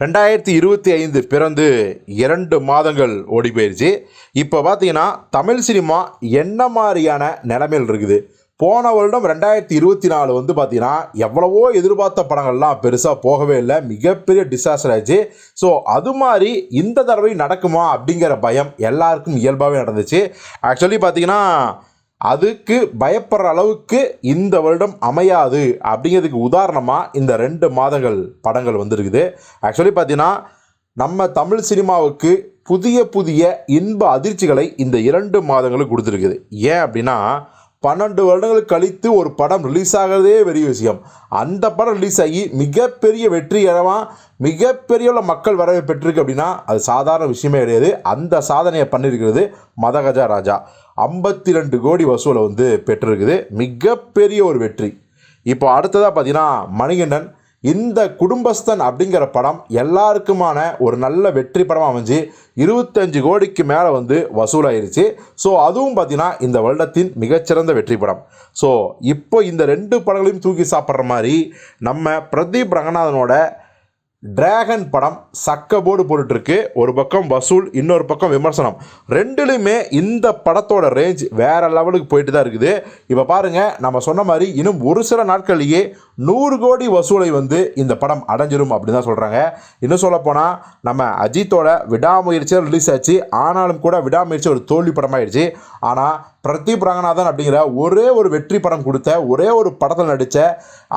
ரெண்டாயிரத்தி இருபத்தி ஐந்து பிறந்து இரண்டு மாதங்கள் ஓடி போயிடுச்சு இப்போ பார்த்தீங்கன்னா தமிழ் சினிமா என்ன மாதிரியான நிலைமையில் இருக்குது? போன வருடம் ரெண்டாயிரத்தி இருபத்தி நாலு வந்து பார்த்தீங்கன்னா எவ்வளவோ எதிர்பார்த்த படங்கள்லாம் பெருசாக போகவே இல்லை. மிகப்பெரிய டிசாஸ்டர் ஆச்சு ஸோ அது மாதிரி இந்த தடவை நடக்குமா அப்படிங்கிற பயம் எல்லாருக்கும் இயல்பாகவே நடந்துச்சு. ஆக்சுவலி பார்த்தீங்கன்னா அதுக்கு பயப்படுற அளவுக்கு இந்த வருடம் அமையாது. அப்படிங்கிறதுக்கு உதாரணமாக இந்த ரெண்டு மாதங்கள் படங்கள் வந்திருக்குது. ஆக்சுவலி பார்த்தீங்கன்னா நம்ம தமிழ் சினிமாவுக்கு புதிய புதிய இன்ப அதிர்ச்சிகளை இந்த இரண்டு மாதங்களும் கொடுத்துருக்குது. ஏன் அப்படின்னா பன்னெண்டு வருடங்கள் கழித்து ஒரு படம் ரிலீஸ் ஆகிறதே பெரிய விஷயம். அந்த படம் ரிலீஸ் ஆகி மிகப்பெரிய வெற்றிகரமாக மிகப்பெரிய உள்ள மக்கள் வரவை பெற்றிருக்கு அப்படின்னா அது சாதாரண விஷயமே கிடையாது. அந்த சாதனையை பண்ணியிருக்கிறது மதகஜா ராஜா. ஐம்பத்தி ரெண்டு கோடி வசூலை வந்து பெற்றிருக்குது. மிகப்பெரிய ஒரு வெற்றி. இப்போ அடுத்ததாக பார்த்தீங்கன்னா மணிகண்டன். இந்த குடும்பஸ்தன் அப்படிங்கிற படம் எல்லாருக்குமான ஒரு நல்ல வெற்றி படமாக அமைஞ்சு இருபத்தஞ்சு கோடிக்கு மேலே வந்து வசூலாயிருச்சு. ஸோ அதுவும் பார்த்தீங்கன்னா இந்த வருடத்தின் மிகச்சிறந்த வெற்றி படம். ஸோ இப்போ இந்த ரெண்டு படங்களையும் தூக்கி சாப்பிட்ற மாதிரி நம்ம பிரதீப் ரங்கநாதனோட டிராகன் படம் சக்க போர்டு போட்டுட்ருக்கு ஒரு பக்கம் வசூல் இன்னொரு பக்கம் விமர்சனம். ரெண்டுலையுமே இந்த படத்தோட ரேஞ்ச் வேறு லெவலுக்கு போயிட்டு தான் இருக்குது. இப்போ பாருங்கள் நம்ம சொன்ன மாதிரி இன்னும் ஒரு சில நாட்கள்லேயே நூறு கோடி வசூலை வந்து இந்த படம் அடைஞ்சிரும் அப்படின்னு தான் சொல்கிறாங்க இன்னும் சொல்லப்போனால் நம்ம அஜித்தோட விடாமுயற்சியாக ரிலீஸ் ஆச்சு. ஆனாலும் கூட விடாமுயற்சி ஒரு தோல்வி படமாயிடுச்சு. ஆனால் பிரதீப் ரங்கநாதன் அப்படிங்கிற ஒரே ஒரு வெற்றி படம் கொடுத்த ஒரே ஒரு படத்தில் நடித்த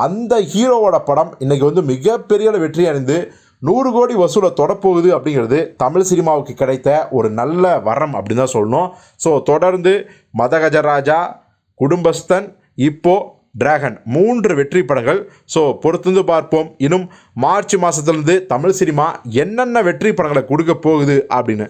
அந்த ஹீரோவோட படம் இன்றைக்கி வந்து மிகப்பெரிய வெற்றி அடைந்து நூறு கோடி வசூலை தொடப்போகுது அப்படிங்கிறது தமிழ் சினிமாவுக்கு கிடைத்த ஒரு நல்ல வரம் அப்படின்னு தான் சொல்லணும். ஸோ தொடர்ந்து மதகஜராஜா குடும்பஸ்தன் இப்போ டிராகன் மூன்று வெற்றி படங்கள். ஸோ பொறுத்திருந்து பார்ப்போம். இன்னும் மார்ச் மாதத்துலேருந்து தமிழ் சினிமா என்னென்ன வெற்றி படங்களை கொடுக்க போகுது அப்படின்னு.